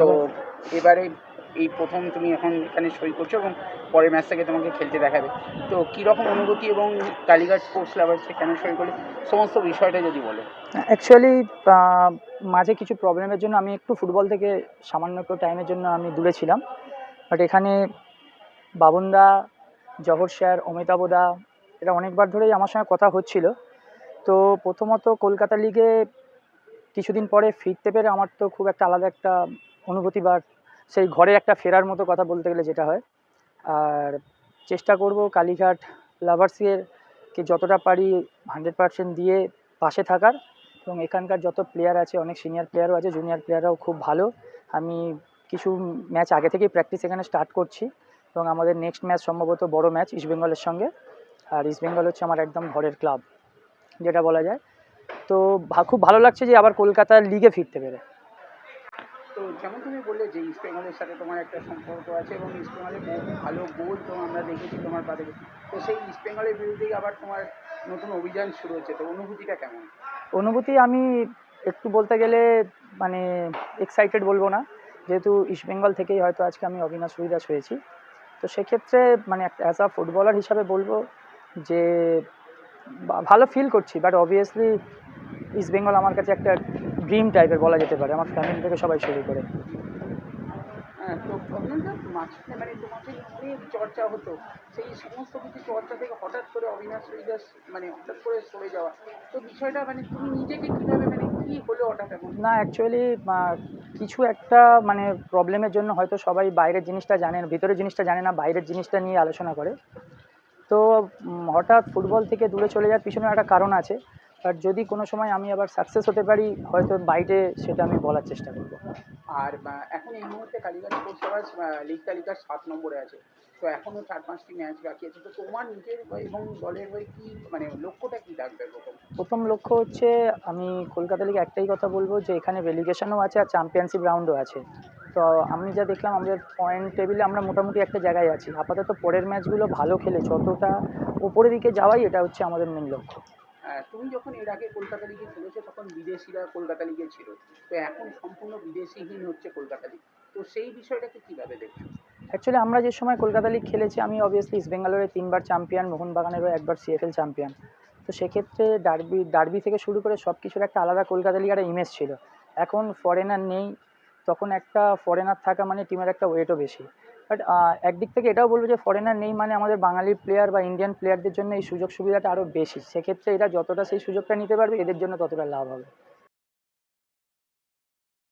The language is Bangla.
তো এবারে এই প্রথম তুমি এখন এখানে সই করছ এবং পরের ম্যাচ থেকে তোমাকে খেলতে দেখাবে। তো কীরকম অনুভূতি এবং কালীঘাট স্পোর্টস লাভার্সে কেন সই করলে? সমস্ত বিষয়টা যদি বলো। অ্যাকচুয়ালি মাঝে কিছু প্রবলেমের জন্য আমি একটু ফুটবল থেকে সামান্য একটু টাইমের জন্য আমি দূরে ছিলাম। বাট এখানে বাবনদা, জহর স্যার অমিতাভদা এরা অনেকবার ধরেই আমার সঙ্গে কথা হচ্ছিল। তো প্রথমত কলকাতা লিগে কিছুদিন পরে ফিরতে পেরে আমার তো খুব একটা আলাদা একটা অনুভূতি বা সেই ঘরে একটা ফেরার মতো কথা বলতে গেলে যেটা হয়। আর চেষ্টা করব কালীঘাট লাভার্সের কে যতটা পারি হান্ড্রেড পার্সেন্ট দিয়ে পাশে থাকার এবং এখানকার যত প্লেয়ার আছে, অনেক সিনিয়র প্লেয়ারও আছে জুনিয়র প্লেয়াররাও খুব ভালো। আমি কিছু ম্যাচ আগে থেকেই প্র্যাকটিস এখানে স্টার্ট করছি এবং আমাদের নেক্সট ম্যাচ সম্ভবত বড় ম্যাচ ইস্টবেঙ্গলের সঙ্গে। আর ইস্টবেঙ্গল হচ্ছে আমার একদম ঘরের ক্লাব যেটা বলা যায়। তো খুব ভালো লাগছে যে আবার কলকাতার লিগে ফিরতে পেরে। তো যেমন তুমি বললে যে ইস্ট বেঙ্গলের সাথে তোমার একটা সম্পর্ক আছে এবং ইস্ট বেঙ্গলের বহু ভালো গোল তো আমরা দেখেছি তোমার পা তো সেই ইস্ট বেঙ্গলের বিরুদ্ধেই আবার তোমার নতুন অভিযান শুরু হচ্ছে। তো অনুভূতিটা কেমন? অনুভূতি আমি একটু বলতে গেলে মানে এক্সাইটেড বলব না। যেহেতু ইস্টবেঙ্গল থেকেই হয়তো আজকে আমি অবিনাশ রুইদাস হয়েছি। তো সেক্ষেত্রে মানে একটা অ্যাজ আ ফুটবলার হিসাবে বলব যে ভালো ফিল করছি। বাট অবভিয়াসলি ইস্টবেঙ্গল আমার কাছে একটা ড্রিম টাইপের বলা যেতে পারে আমার ফ্যামিলি থেকে সবাই শুরু করে। হ্যাঁ মানে চর্চা হতো সেই সমস্ত কিছু চর্চা থেকে হঠাৎ করে অবিনাশ রুইদাস মানে হঠাৎ করে সরে যাওয়া। তো বিষয়টা মানে তুমি নিজেকে কীভাবে মানে কী হলো হঠাৎ না অ্যাকচুয়ালি কিছু একটা মানে প্রবলেমের জন্য হয়তো সবাই বাইরের জিনিসটা জানে ভিতরের জিনিসটা জানে না বাইরের জিনিসটা নিয়ে আলোচনা করে। তো হঠাৎ ফুটবল থেকে দূরে চলে যাওয়ার পিছনে একটা কারণ আছে। আর যদি কোনো সময় আমি আবার সাকসেস হতে পারি হয়তো বাইরে সেটা আমি বলার চেষ্টা করব। আর এখন এই মুহূর্তে কালীঘাট স্পোর্টস লিগ তালিকার সাত নম্বরে আছে। তো এখনও চার পাঁচটি ম্যাচ বাকি আছে। তো তোমার নিজের এবং দলের হয়ে কি মানে লক্ষ্যটা কি থাকবে প্রথম? লক্ষ্য হচ্ছে আমি কলকাতা লিগে একটাই কথা বলব যে এখানে রেলিগেশনও আছে আর চ্যাম্পিয়নশিপ রাউন্ডও আছে। তো আমি যা দেখলাম আমাদের পয়েন্ট টেবিলে আমরা মোটামুটি একটা জায়গায় আছি। আপাতত পরের ম্যাচগুলো ভালো খেলে যতটা উপরের দিকে যাওয়াই এটা হচ্ছে আমাদের মেন লক্ষ্য। তুমি যখন এর আগে কলকাতা লিগে খেলেছো, তখন বিদেশিরা কলকাতা লিগে ছিল। তো এখন সম্পূর্ণ বিদেশিহীন হচ্ছে কলকাতা লিগ। তো সেই বিষয়টাকে কীভাবে দেখছ? অ্যাকচুয়ালি আমরা যে সময় কলকাতা লিগ খেলেছি, আমি অবভিয়াসলি ইস্ট বেঙ্গালোরের তিনবার চ্যাম্পিয়ন মোহনবাগানেরও একবার সিএফএল চ্যাম্পিয়ন তো সেক্ষেত্রে ডার্বি ডার্বি থেকে শুরু করে সব কিছুর একটা আলাদা কলকাতা লিগ একটা ইমেজ ছিল। এখন ফরেনার নেই, তখন একটা ফরেনার থাকা মানে টিমের একটা ওয়েটও বেশি। বাট একদিক থেকে এটাও বলব যে ফরেনার নেই মানে আমাদের বাঙালি প্লেয়ার বা ইন্ডিয়ান প্লেয়ারদের জন্য এই সুযোগ সুবিধাটা আরও বেশি। সেক্ষেত্রে এরা যতটা সেই সুযোগটা নিতে পারবে, এদের জন্য ততটা লাভ হবে।